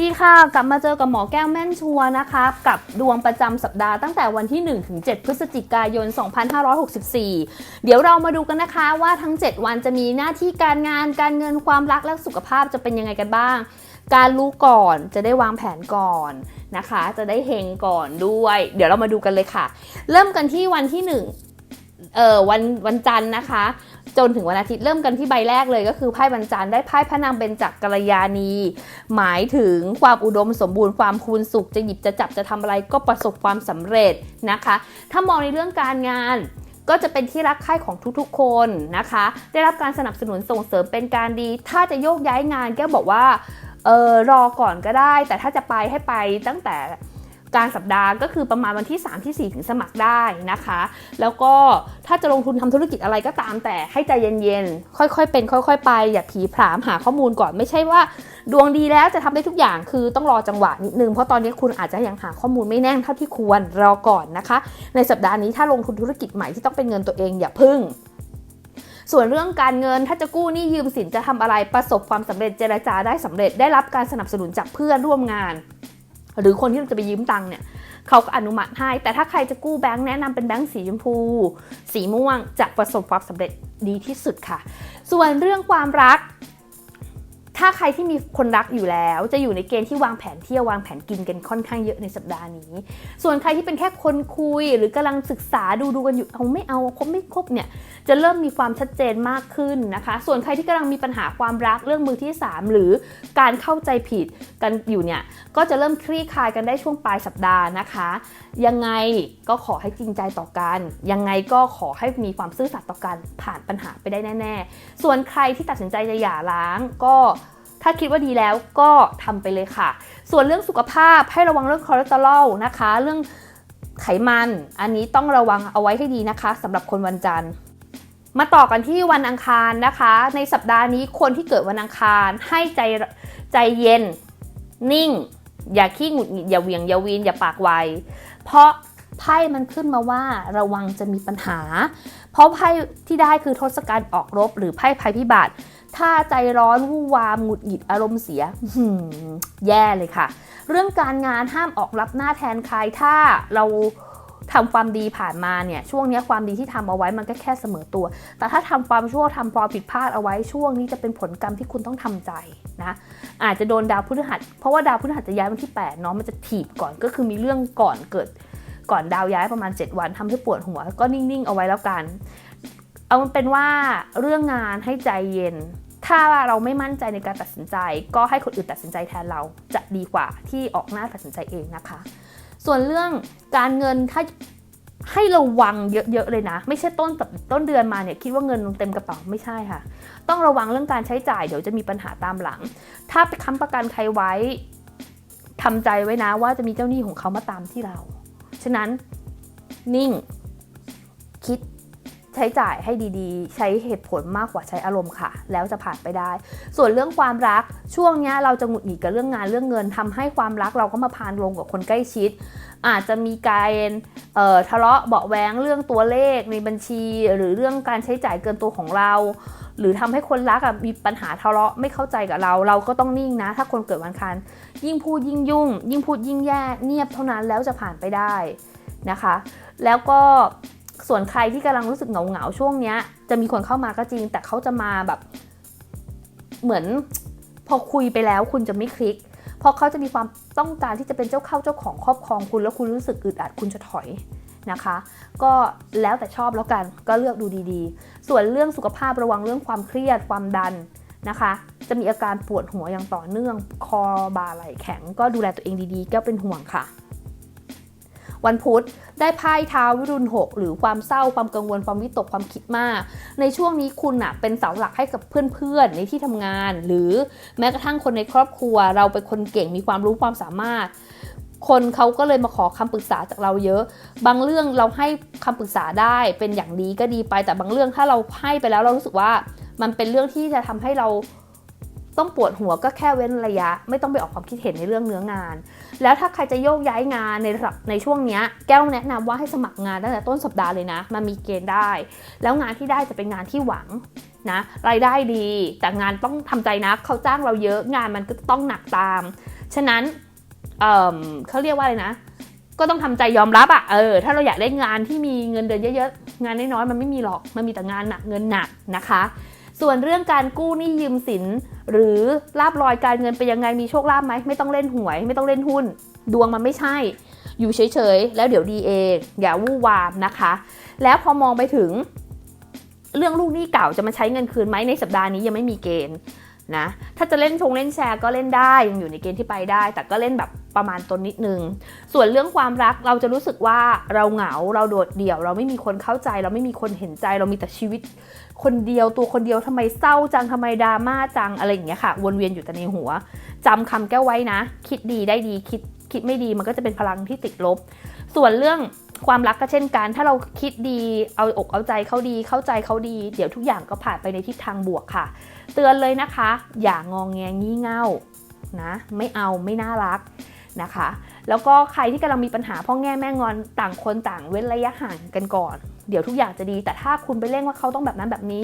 ดีค่ะ กลับมาเจอกับหมอแก้วแม่นชัวนะคะ กับดวงประจำสัปดาห์ตั้งแต่วันที่ 1 ถึง 7 พฤศจิกายน 2564 เดี๋ยวเรามาดูกันนะคะว่าทั้ง 7 วันจะมีหน้าที่การงานการเงินความรักและสุขภาพจะเป็นยังไงกันบ้าง การรู้ก่อนจะได้วางแผนก่อนนะคะ จะได้เฮงก่อนด้วย เดี๋ยวเรามาดูกันเลยค่ะ เริ่มกันที่วันที่ 1 เอ่อวันวันจันทร์นะคะ จนถึงวันอาทิตย์เริ่มกันที่ใบแรกเลยก็คือไพ่วันจันทร์ได้ไพ่พระนางเบญจกัลยาณีหมายถึงความอุดมสมบูรณ์ความคูณสุขจะหยิบจะจับจะทำอะไรก็ประสบความสำเร็จนะคะ ถ้ามองในเรื่องการงานก็จะเป็นที่รักใคร่ของทุกๆคนนะคะ ได้รับการสนับสนุนส่งเสริมเป็นการดี ถ้าจะโยกย้ายงานแก้วบอกว่าเออรอก่อนก็ได้ แต่ถ้าจะไปให้ไปตั้งแต่ กลารสัปดาห์ก็คือประมาณวันที่ 3 ที่ 4 ถึงสมัครได้นะคะ แล้วก็ถ้าจะลงทุนทำธุรกิจอะไรก็ตามแต่ให้ใจเย็นๆ ค่อยๆ เป็น ค่อย ๆ ไป อย่าผีผามหาข้อมูลก่อนไม่ใช่ว่า ดวงดีแล้วจะทำได้ทุกอย่างคือต้องรอจังหวะนิดนึง เพราะตอนนี้คุณอาจจะยังหาข้อมูลไม่แน่นเท่าที่ควรรอก่อนนะคะ ในสัปดาห์นี้ถ้าลงทุนธุรกิจใหม่ที่ต้องเป็นเงินตัวเองอย่าพึ่งส่วนเรื่องการเงินถ้าจะกู้หนี้ยืมสินจะทำอะไรประสบความสำเร็จเจรจาได้สำเร็จได้รับการสนับสนุนจากเพื่อนร่วมงาน หรือคนที่เราจะไปยืมตังค์เนี่ยเขาก็อนุมัติให้ แต่ถ้าใครจะกู้แบงค์แนะนำเป็นแบงค์สีชมพู สีม่วงจะประสบความสำเร็จดีที่สุดค่ะ ส่วนเรื่องความรัก ถ้าใครที่มีคนรักอยู่แล้ว จะอยู่ในเกณฑ์ที่วางแผนเที่ยววางแผนกินกันค่อนข้างเยอะในสัปดาห์นี้ ส่วนใครที่เป็นแค่คนคุย หรือกำลังศึกษาดูดูกันอยู่เอาไม่เอาคบไม่คบเนี่ยจะเริ่มมีความชัดเจนมากขึ้นนะคะ ส่วนใครที่กำลังมีปัญหาความรักเรื่องมือที่ 3 หรือการเข้าใจผิดกันอยู่เนี่ยก็จะเริ่มคลี่คลายกันได้ช่วงปลายสัปดาห์นะคะ ยังไงก็ขอให้จริงใจต่อกัน ยังไงก็ขอให้มีความซื่อสัตย์ต่อกันผ่านปัญหาไปได้แน่ ๆ ส่วนใครที่ตัดสินใจจะหย่าร้างก็ ถ้าคิดว่าดีแล้วก็ทำไปเลยค่ะ ส่วนเรื่องสุขภาพให้ระวังเรื่องคอเลสเตอรอลนะคะ เรื่องไขมัน อันนี้ต้องระวังเอาไว้ให้ดีนะคะสำหรับคนวันจันทร์ มาต่อกันที่วันอังคารนะคะ ในสัปดาห์นี้คนที่เกิดวันอังคารให้ใจใจเย็น นิ่ง อย่าขี้หงุดหงิดอย่าเวียงอย่าวีนอย่าปากไวเพราะไพ่มันขึ้นมาว่าระวังจะมีปัญหา เพราะไพ่ที่ได้คือทศกัณฐ์ออกรบ หรือไพ่ภัยพิบัติ ถ้าใจร้อนวู่วามหงุดหงิดอารมณ์เสียแย่เลยค่ะ เรื่องการงานห้ามออกรับหน้าแทนใครถ้าเราทำความดีผ่านมาเนี่ยช่วงนี้ความดีที่ทำเอาไว้มันก็แค่เสมอตัว แต่ถ้าทำความชั่วทำความผิดพลาดเอาไว้ช่วงนี้จะเป็นผลกรรมที่คุณต้องทำใจนะอาจจะโดนดาวพฤหัส เพราะว่าดาวพฤหัสจะย้ายวันที่8เนาะมันจะถีบก่อนก็คือมีเรื่องก่อนเกิดก่อนดาวย้ายประมาณ 7 วันทำให้ปวดหัว ก็นิ่งๆ เอาไว้แล้วกัน เอาเป็นว่าเรื่องงานให้ใจเย็น ถ้าเราไม่มั่นใจในการตัดสินใจ ก็ให้คนอื่นตัดสินใจแทนเราจะดีกว่าที่ออกหน้าตัดสินใจเองนะคะ ส่วนเรื่องการเงินถ้าให้ระวังเยอะๆเลยนะ ไม่ใช่ต้นต้นเดือนมาเนี่ยคิดว่าเงินลงเต็มกระเป๋าไม่ใช่ค่ะ ต้องระวังเรื่องการใช้จ่ายเดี๋ยวจะมีปัญหาตามหลัง ถ้าไปค้ำประกันใครไว้ทำใจไว้นะว่าจะมีเจ้าหนี้ของเขามาตามที่เรา ฉะนั้นนิ่งคิด ใช้จ่ายให้ดีๆ ใช้เหตุผลมากกว่าใช้อารมณ์ค่ะ แล้วจะผ่านไปได้ ส่วนเรื่องความรักช่วงนี้เราจะหงุดหงิดกับเรื่องงานเรื่องเงินทำให้ความรักเราก็มาพานลงกับคนใกล้ชิด อาจจะมีการทะเลาะเบาะแว้งเรื่องตัวเลขในบัญชี หรือเรื่องการใช้จ่ายเกินตัวของเรา หรือทำให้คนรักมีปัญหาทะเลาะไม่เข้าใจกับเรา เราก็ต้องนิ่งนะ ถ้าคนเกิดวันอังคารยิ่งพูดยิ่งยุ่ง ยิ่งพูดยิ่งแย่เงียบเท่านั้นแล้วจะผ่านไปได้นะคะ แล้วก็ ส่วนใครที่กำลังรู้สึกเหงาเหงาๆช่วงเนี้ย จะมีคนเข้ามาก็จริง แต่เขาจะมาแบบเหมือนพอคุยไปแล้วคุณจะไม่คลิก เพราะเขาจะมีความต้องการที่จะเป็นเจ้าเข้าเจ้าของครอบครองคุณแล้วคุณรู้สึกอึดอัดคุณจะถอยนะคะ ก็แล้วแต่ชอบแล้วกันก็เลือกดูดีๆ ส่วนเรื่องสุขภาพระวังเรื่องความเครียดความดันนะคะ จะมีอาการปวดหัวอย่างต่อเนื่อง คอบ่าไหล่แข็ง ก็ดูแลตัวเองดีๆ ก็เป็นห่วงค่ะ วันพุธได้ไพ่เท้าวิรุณหกหรือความเศร้าความกังวลความวิตกความคิดมาก ในช่วงนี้คุณอะเป็นเสาหลักให้กับเพื่อนๆในที่ทำงาน หรือแม้กระทั่งคนในครอบครัว เราเป็นคนเก่งมีความรู้ความสามารถ คนเขาก็เลยมาขอคำปรึกษาจากเราเยอะ บางเรื่องเราให้คำปรึกษาได้เป็นอย่างดีก็ดีไปแต่บางเรื่องถ้าเราให้ไปแล้วเรารู้สึกว่ามันเป็นเรื่องที่จะทำให้เรา ต้องปวดหัวก็แค่เว้นระยะ ไม่ต้องไปออกความคิดเห็นในเรื่องเนื้องาน แล้วถ้าใครจะโยกย้ายงานในระดับในช่วงนี้แก้วแนะนำว่าให้สมัครงานตั้งแต่ต้นสัปดาห์เลยนะ มันมีเกณฑ์ได้ แล้วงานที่ได้จะเป็นงานที่หวังนะรายได้ดีแต่งานต้องทำใจนะเขาจ้างเราเยอะงานมันก็ต้องหนักตาม ฉะนั้นเออเขาเรียกว่าอะไรนะ ก็ต้องทำใจยอมรับอะเออถ้าเราอยากได้งานที่มีเงินเดือนเยอะๆงานน้อยๆมันไม่มีหรอกมันมีแต่งานหนักเงินหนักนะคะ ส่วนเรื่องการกู้หนี้ยืมสิน หรือลาบลอยการเงินไปนยังไงมีโชคลาภไหมไม่ต้องเล่นหวย ไม่ต้องเล่นหุ้น ดวงมันไม่ใช่ อยู่เฉยๆ แล้วเดี๋ยวดีเองอย่าวู่วามนะคะ แล้วพอมองไปถึง เรื่องลูกหนี้เก่าจะมาใช้เงินคืนไหมในสัปดาห์นี้ยังไม่มีเกณฑ์ นะถ้าจะเล่นชงเล่นแชร์ก็เล่นได้ยังอยู่ในเกณฑ์ที่ไปได้ แต่ก็เล่นแบบประมาณตนนิดนึง ส่วนเรื่องความรักเราจะรู้สึกว่าเราเหงาเราโดดเดี่ยว เราไม่มีคนเข้าใจ เราไม่มีคนเห็นใจเรามีแต่ชีวิต คนเดียวตัวคนเดียวทำไมเศร้าจังทำไมดราม่าจังอะไรอย่างเงี้ยค่ะ วนเวียนอยู่แต่ในหัวจำคำแก้วไว้นะ คิดดีได้ดีคิดคิดไม่ดีมันก็จะเป็นพลังที่ติดลบ ส่วนเรื่องความรักก็เช่นกัน ถ้าเราคิดดี เอาอกเอาใจเขาดี เข้าใจเขาดี เดี๋ยวทุกอย่างก็ผ่านไปในทิศทางบวกค่ะ เตือนเลยนะคะ อย่างองแงงี่เง่านะไม่เอาไม่น่ารักนะคะ แล้วก็ใครที่กำลังมีปัญหาพ่อแง่แม่งอนต่างคนต่างเว้นระยะห่างกันก่อน เดี๋ยวทุกอย่างจะดี แต่ถ้าคุณไปเร่งว่าเขาต้องแบบนั้นแบบนี้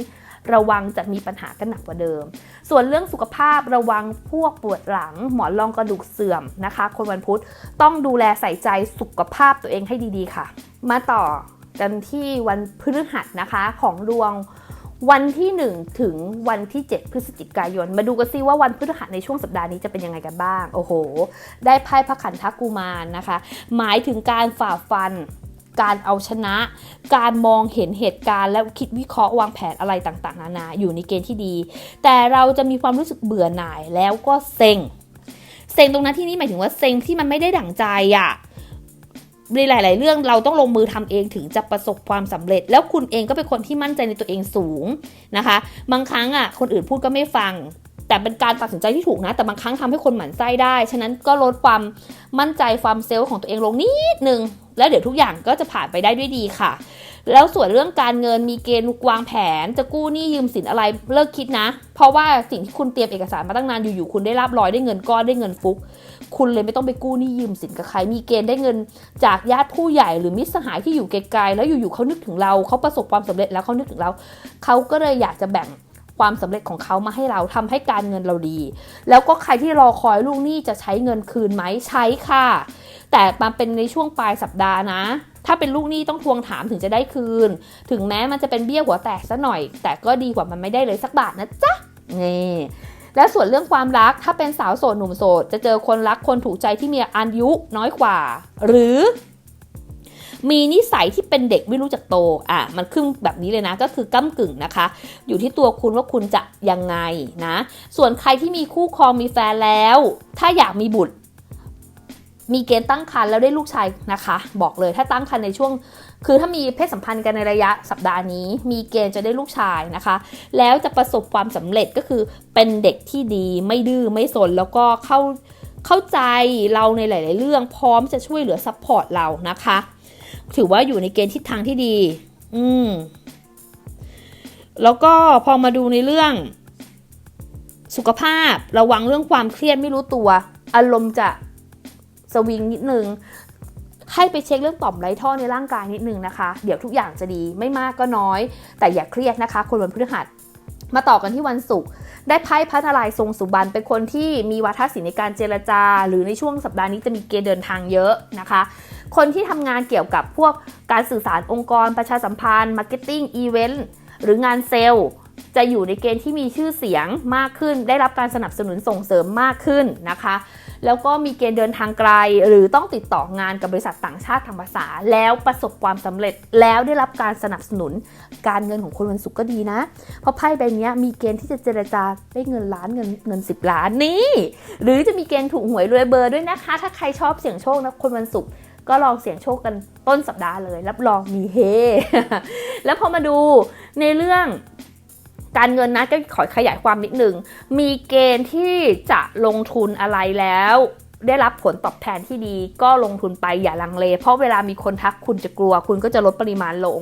ระวังจะมีปัญหากันหนักกว่าเดิม ส่วนเรื่องสุขภาพระวังพวกปวดหลัง หมอนรองกระดูกเสื่อมนะคะ คนวันพุธต้องดูแลใส่ใจสุขภาพตัวเองให้ดีๆค่ะ มาต่อกันที่วันพฤหัสนะคะของดวง วันที่ 1 ถึงวันที่ 7 พฤศจิกายน มาดูกันซิว่าวันพฤหัสในช่วงสัปดาห์นี้จะเป็นยังไงกันบ้าง โอ้โห ได้ไพ่พระขันธกุมารนะคะ หมายถึงการฝ่าฟันการเอาชนะ การมองเห็นเหตุการณ์ และคิดวิเคราะห์วางแผนอะไรต่างๆนานาอยู่ในเกณฑ์ที่ดี แต่เราจะมีความรู้สึกเบื่อหน่ายแล้วก็เซ็ง เซ็งตรงนั้นที่นี่หมายถึงว่าเซ็งที่มันไม่ได้ดั่งใจอะ่ะ ในหลาย ๆ เรื่องเราต้องลงมือทำเองถึงจะประสบความสำเร็จ แล้วคุณเองก็เป็นคนที่มั่นใจในตัวเองสูงนะคะ บางครั้งอะคนอื่นพูดก็ไม่ฟัง แต่เป็นการตัดสินใจที่ถูกนะ แต่บางครั้งทำให้คนหมั่นไส้ได้ ฉะนั้นก็ลดความมั่นใจความเซลล์ของตัวเองลงนิดนึงแล้วเดี๋ยวทุกอย่างก็จะผ่านไปได้ด้วยดีค่ะ แล้วส่วนเรื่องการเงินมีเกณฑ์วางแผน จะกู้หนี้ยืมสินอะไรเลิกคิดนะ เพราะว่าสิ่งที่คุณเตรียมเอกสารมาตั้งนานอยู่ๆคุณได้รับรอยได้เงินก้อนได้เงินฟุก คุณเลยไม่ต้องไปกู้หนี้ยืมสินกับใคร มีเกณฑ์ได้เงินจากญาติผู้ใหญ่หรือมิตรสหายที่อยู่ไกลๆแล้วอยู่ๆเขานึกถึงเราเขาประสบความสำเร็จแล้วเขานึกถึงเราเขาก็เลยอยากจะแบ่งความสำเร็จของเขามาให้เราทำให้การเงินเราดี แล้วก็ใครที่รอคอยลูกหนี้จะใช้เงินคืนไหมใช้ค่ะ แต่มาเป็นในช่วงปลายสัปดาห์นะ ถ้าเป็นลูกหนี้ต้องทวงถามถึงจะได้คืน ถึงแม้มันจะเป็นเบี้ยหัวแตกซะหน่อย แต่ก็ดีกว่ามันไม่ได้เลยสักบาทนะจ๊ะนี่แล้วส่วนเรื่องความรักถ้าเป็นสาวโสดหนุ่มโสด จะเจอคนรักคนถูกใจที่มีอายุน้อยกว่า หรือ มีนิสัยที่เป็นเด็กไม่รู้จักโตอะมันขึ้นแบบนี้เลยนะก็คือก้ากึ่งนะคะ อยู่ที่ตัวคุณว่าคุณจะยังไงนะ ส่วนใครที่มีคู่ครองมีแฟนแล้ว ถ้าอยากมีบุตร มีเกณฑ์ตั้งครรภ์แล้วได้ลูกชายนะคะ บอกเลยถ้าตั้งครรภ์ในช่วง คือถ้ามีเพศสัมพันธ์กันในระยะสัปดาห์นี้ มีเกณฑ์จะได้ลูกชายนะคะ แล้วจะประสบความสำเร็จก็คือเป็นเด็กที่ดีไม่ดื้อไม่สนแล้วก็เข้าเข้าใจเราในหลาย ๆ เรื่องพร้อมจะช่วยเหลือซัพพอร์ตเรานะคะ ถือว่าอยู่ในเกณฑ์ทิศทางที่ดี อืมแล้วก็พอมาดูในเรื่องสุขภาพระวังเรื่องความเครียดไม่รู้ตัว อารมณ์จะ สวิงนิดนึงให้ไปเช็คเรื่องต่อมไรท่อในร่างกายนิดนึงนะคะ เดี๋ยวทุกอย่างจะดีไม่มากก็น้อย แต่อย่าเครียดนะคะ คนวันพฤหัส มาต่อกันที่วันศุกร์ได้ไพ่พระนารายณ์ทรงสุบรรณเป็นคนที่มีวาทศิลป์ในการเจรจา หรือในช่วงสัปดาห์นี้จะมีเกณฑ์เดินทางเยอะนะคะ คนที่ทำงานเกี่ยวกับพวกการสื่อสารองค์กร ประชาสัมพันธ์มาร์เก็ตติ้งอีเวนต์หรืองานเซลล์จะอยู่ในเกณฑ์ที่มีชื่อเสียงมากขึ้น ได้รับการสนับสนุนส่งเสริมมากขึ้นนะคะ แล้วก็มีเกณฑ์เดินทางไกล หรือต้องติดต่องานกับบริษัทต่างชาติทางภาษา แล้วประสบความสำเร็จแล้วได้รับการสนับสนุน การเงินของคนวันศุกร์ก็ดีนะ เพราะไพ่ใบนี้มีเกณฑ์ที่จะเจรจาได้เงินล้านเงินเงิน 10 ล้านนี่ หรือจะมีเกณฑ์ถูกหวยรวยเบอร์ด้วยนะคะ ถ้าใครชอบเสี่ยงโชคนะคนวันศุกร์ก็ลองเสี่ยงโชคกันต้นสัปดาห์เลย รับรองมีเฮ แล้วพอมาดูในเรื่อง การเงินนะก็ขอขยายความนิดนึง มีเกณฑ์ที่จะลงทุนอะไรแล้ว ได้รับผลตอบแทนที่ดีก็ลงทุนไปอย่าลังเล เพราะเวลามีคนทักคุณจะกลัว คุณก็จะลดปริมาณลง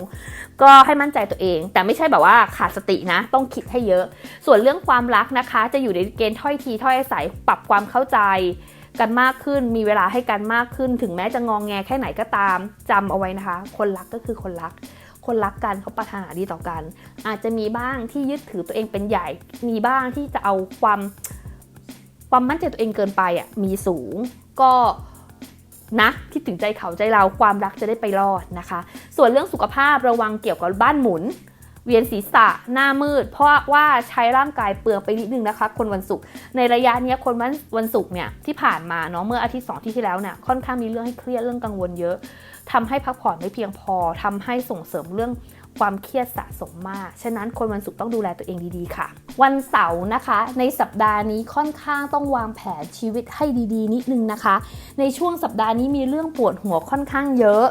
ก็ให้มั่นใจตัวเอง แต่ไม่ใช่แบบว่าขาดสตินะ ต้องคิดให้เยอะ ส่วนเรื่องความรักนะคะ จะอยู่ในเกณฑ์ถ้อยทีถ้อยอาศัยปรับความเข้าใจกันมากขึ้นมีเวลาให้กันมากขึ้น ถึงแม้จะงองแงแค่ไหนก็ตามจำเอาไว้นะคะ คนรักก็คือคนรัก คนรักกันเขาปรารถนาดีต่อกัน อาจจะมีบ้างที่ยึดถือตัวเองเป็นใหญ่ มีบ้างที่จะเอาความความมั่นใจตัวเองเกินไปอะมีสูง ก็นะคิดถึงใจเขาใจเราความรักจะได้ไปรอดนะคะ ส่วนเรื่องสุขภาพระวังเกี่ยวกับบ้านหมุน เวียนศีรษะหน้ามืด เพราะว่าใช้ร่างกายเปลืองไปนิดนึงนะคะ คนวันศุกร์ในระยะนี้คนวันวันศุกร์เนี่ยที่ผ่านมาเนาะเมื่ออาทิตย์สองที่ที่แล้วเนี่ยค่อนข้างมีเรื่องให้เครียดเรื่องกังวลเยอะ ทำให้พักผ่อนไม่เพียงพอทำให้ส่งเสริมเรื่องความเครียดสะสมมาก ฉะนั้นคนวันศุกร์ต้องดูแลตัวเองดีๆ ค่ะ วันเสาร์นะคะ ในสัปดาห์นี้ค่อนข้างต้องวางแผนชีวิตให้ดีๆ นิดนึงนะคะ ในช่วงสัปดาห์นี้มีเรื่องปวดหัวค่อนข้างเยอะ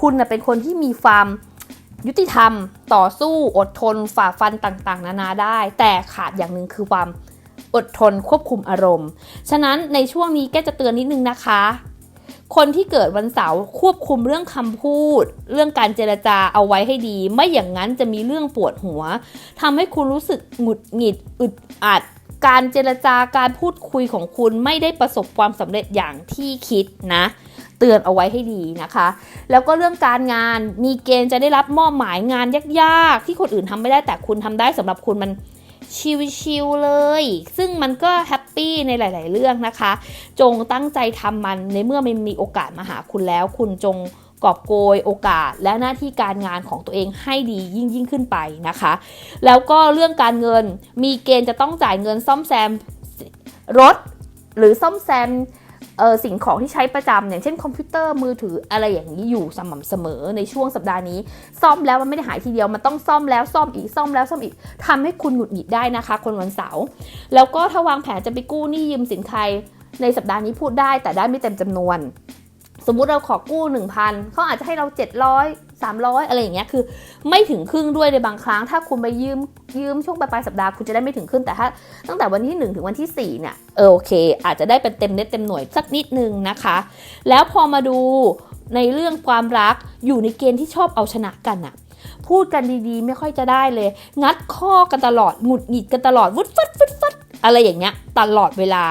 คุณนะเป็นคนที่มีความยุติธรรม ต่อสู้อดทนฝ่าฟันต่างๆ นานาได้ แต่ขาดอย่างหนึ่งคือความอดทนควบคุมอารมณ์ ฉะนั้นในช่วงนี้แกจะเตือนนิดนึงนะคะ คนที่เกิดวันเสาร์ควบคุมเรื่องคำพูด เรื่องการเจรจาเอาไว้ให้ดี ไม่อย่างนั้นจะมีเรื่องปวดหัวทำให้คุณรู้สึกหงุดหงิดอึดอัด การเจรจาการพูดคุยของคุณไม่ได้ประสบความสำเร็จอย่างที่คิดนะเตือนเอาไว้ให้ดีนะคะ แล้วก็เรื่องการงานมีเกณฑ์จะได้รับมอบหมายงานยากๆ ที่คนอื่นทำไม่ได้แต่คุณทำได้สำหรับคุณมัน ชิวๆเลย ซึ่งมันก็แฮปปี้ในหลาย ๆ เรื่องนะคะ จงตั้งใจทำมันในเมื่อมันมีโอกาสมาหาคุณแล้ว คุณจงกอบโกยโอกาสและหน้าที่การงานของตัวเองให้ดียิ่งยิ่งขึ้นไปนะคะ แล้วก็เรื่องการเงินมีเกณฑ์จะต้องจ่ายเงินซ่อมแซมรถ หรือซ่อมแซม ออสิ่งของที่ใช้ประจำอย่างเช่นคอมพิวเตอร์มือถืออะไรอย่างนี้อยู่สม่ำเสมอในช่วงสัปดาห์นี้ ซ่อมแล้วมันไม่ได้หายทีเดียวมันต้องซ่อมแล้วซ่อมอีกซ่อมแล้วซ่อมอีกทำให้คุณหงุดหงิดได้นะคะ คนวันเสาร์แล้วก็ถ้าวางแผนจะไปกู้หนี้ยืมสินใครในสัปดาห์นี้พูดได้แต่ได้ไม่เต็มจำนวน สมมุติเราขอกู้ 1,000เขาอาจจะให้เรา 700 300 อะไรอย่างเงี้ยคือ ไม่ถึงครึ่งด้วยในบางครั้ง ถ้าคุณไปยืมยืมช่วงปลายสัปดาห์คุณจะได้ไม่ถึงครึ่งแต่ถ้าตั้งแต่วันที่ 1 ถึงวันที่ 4 เนี่ยเออโอเค อาจจะได้เป็นเต็มเน็ตเต็มหน่วยสักนิดนึงนะคะ แล้วพอมาดูในเรื่องความรักอยู่ในเกณฑ์ที่ชอบเอาชนะกันอะพูดกันดีๆ ไม่ค่อยจะได้เลย งัดข้อกันตลอดหงุดหงิดกันตลอดวุดฟัดฟุดฟัด อะไรอย่างเงี้ยตลอดเวลา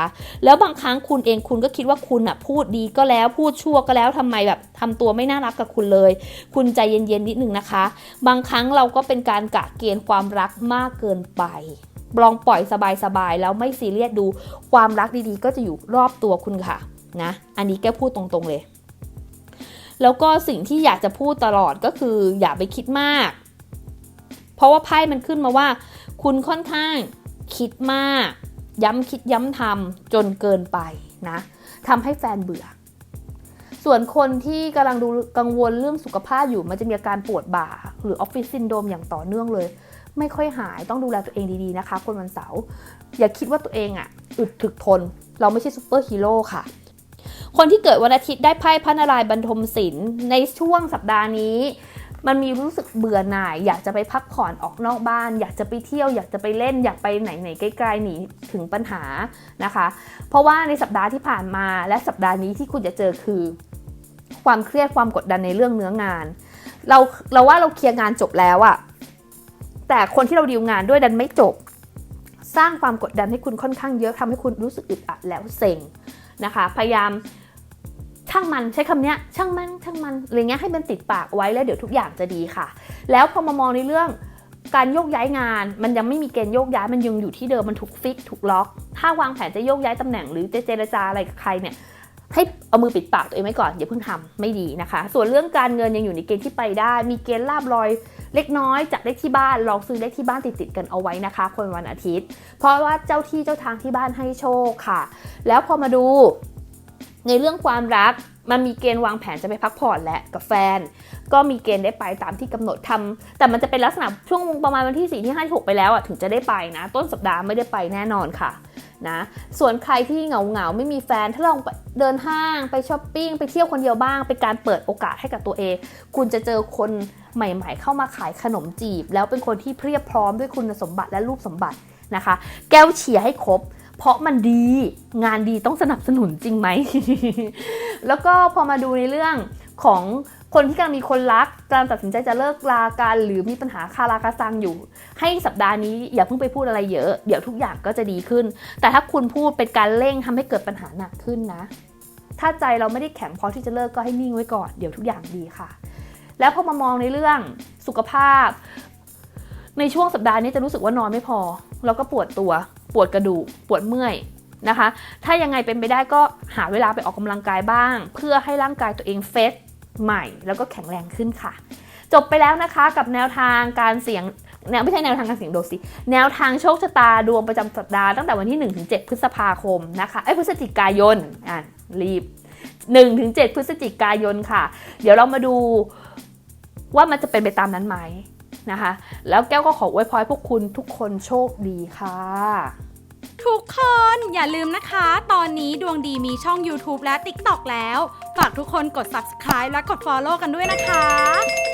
แล้วบางครั้งคุณเองคุณก็คิดว่าคุณอะพูดดีก็แล้วพูดชั่วก็แล้วทำไมแบบทำตัวไม่น่ารักกับคุณเลย คุณใจเย็นๆนิดนึงนะคะ บางครั้งเราก็เป็นการกะเกณฑ์ความรักมากเกินไปลองปล่อยสบายๆแล้วไม่ซีเรียสดูความรักดีๆ ก็จะอยู่รอบตัวคุณค่ะนะอันนี้แกพูดตรงๆเลย แล้วก็สิ่งที่อยากจะพูดตลอดก็คืออย่าไปคิดมาก เพราะว่าไพ่มันขึ้นมาว่า คุณค่อนข้าง คิดมาก ย้ำคิดย้ำทำจนเกินไปนะทำให้แฟนเบื่อ ส่วนคนที่กำลังดูกังวลเรื่องสุขภาพอยู่มันจะมีอาการปวดบ่า หรือออฟฟิศซินโดมอย่างต่อเนื่องเลย ไม่ค่อยหายต้องดูแลตัวเองดีๆนะคะ คนวันเสาร์อย่าคิดว่าตัวเองอะอึดถึกทน เราไม่ใช่ซูเปอร์ฮีโร่ค่ะคนที่เกิดวันอาทิตย์ได้ไพ่พระนารายณ์บรรทมศิลป์ในช่วงสัปดาห์นี้ มันมีรู้สึกเบื่อหน่าย อยากจะไปพักผ่อนออกนอกบ้าน อยากจะไปเที่ยว อยากจะไปเล่น อยากไปไหนไหนไกลๆหนีถึงปัญหานะคะ เพราะว่าในสัปดาห์ที่ผ่านมาและสัปดาห์นี้ที่คุณจะเจอคือ ความเครียดความกดดันในเรื่องเนื้องาน เราเราว่าเราเคลียร์งานจบแล้วอะแต่คนที่เราดีลงานด้วยดันไม่จบ สร้างความกดดันให้คุณค่อนข้างเยอะทำให้คุณรู้สึกอึดอัดแล้วเซ็งนะคะ พยายาม ช่างมันใช้คำนี้ช่างมันช่างมันอะไรเงี้ยให้มันติดปากไว้แล้วเดี๋ยวทุกอย่างจะดีค่ะ แล้วพอมามองในเรื่องการโยกย้ายงาน มันยังไม่มีเกณฑ์โยกย้ายมันยังอยู่ที่เดิมมันถูกฟิกถูกล็อก ถ้าวางแผนจะโยกย้ายตำแหน่งหรือจะเจรจาอะไรกับใครเนี่ยให้เอามือปิดปากตัวเองไว้ก่อนอย่าเพิ่งทำไม่ดีนะคะ ส่วนเรื่องการเงินยังอยู่ในเกณฑ์ที่ไปได้ มีเกณฑ์ลาบลอยเล็กน้อยจากเลขที่บ้านลองซื้อเลขที่บ้านติดๆกันเอาไว้นะคะ คนวันอาทิตย์ เพราะว่าเจ้าที่เจ้าทางที่บ้านให้โชคค่ะ แล้วพอมาดู ในเรื่องความรักมันมีเกณฑ์วางแผนจะไปพักผ่อนแหละกับแฟน ก็มีเกณฑ์ได้ไปตามที่กำหนดทำแต่มันจะเป็นลักษณะช่วงประมาณวันที่ 4 ที่5ที่6ไปแล้วอะถึงจะได้ไปนะ ต้นสัปดาห์ไม่ได้ไปแน่นอนค่ะนะส่วนใครที่เหงาเหงาไม่มีแฟนถ้าลองไปเดินห้างไปช้อปปิ้งไปเที่ยวคนเดียวบ้าง เป็นการเปิดโอกาสให้กับตัวเอง คุณจะเจอคนใหม่ ๆ เข้ามาขายขนมจีบ แล้วเป็นคนที่เพียบพร้อมด้วยคุณสมบัติและรูปสมบัตินะคะ แก้วเชียให้ครบ เพราะมันดีงานดีต้องสนับสนุนจริงไหม แล้วก็พอมาดูในเรื่องของคนที่กำลังมีคนรักกำลังตัดสินใจจะเลิกลากันหรือมีปัญหาคาราคาซังอยู่ ให้สัปดาห์นี้อย่าเพิ่งไปพูดอะไรเยอะ เดี๋ยวทุกอย่างก็จะดีขึ้น แต่ถ้าคุณพูดเป็นการเร่งทำให้เกิดปัญหาหนักขึ้นนะ ถ้าใจเราไม่ได้แข็งพอที่จะเลิกก็ให้นิ่งไว้ก่อนเดี๋ยวทุกอย่างดีค่ะ แล้วพอมามองในเรื่องสุขภาพ ในช่วงสัปดาห์นี้จะรู้สึกว่านอนไม่พอ แล้วก็ปวดตัว ปวดกระดูกปวดเมื่อยนะคะ ถ้ายังไงเป็นไปได้ก็หาเวลาไปออกกำลังกายบ้าง เพื่อให้ร่างกายตัวเองเฟสใหม่ แล้วก็แข็งแรงขึ้นค่ะ จบไปแล้วนะคะกับแนวทางการเสี่ยงแนวไม่ใช่แนวทางการเสี่ยงโดสิ แนวทางโชคชะตาดวงประจำสัปดาห์ตั้งแต่วันที่1-7พฤษภาคมนะคะไอ้พฤศจิกายนอะรีบ1-7พฤศจิกายนค่ะ เดี๋ยวเรามาดูว่ามันจะเป็นไปตามนั้นไหม นะคะ แล้วแก้วก็ขออวยพรให้พวกคุณทุกคนโชคดีค่ะ ทุกคนอย่าลืมนะคะ ตอนนี้ดวงดีมีช่อง YouTube และ TikTok แล้ว ฝากทุกคนกด subscribe และกด follow กันด้วยนะคะ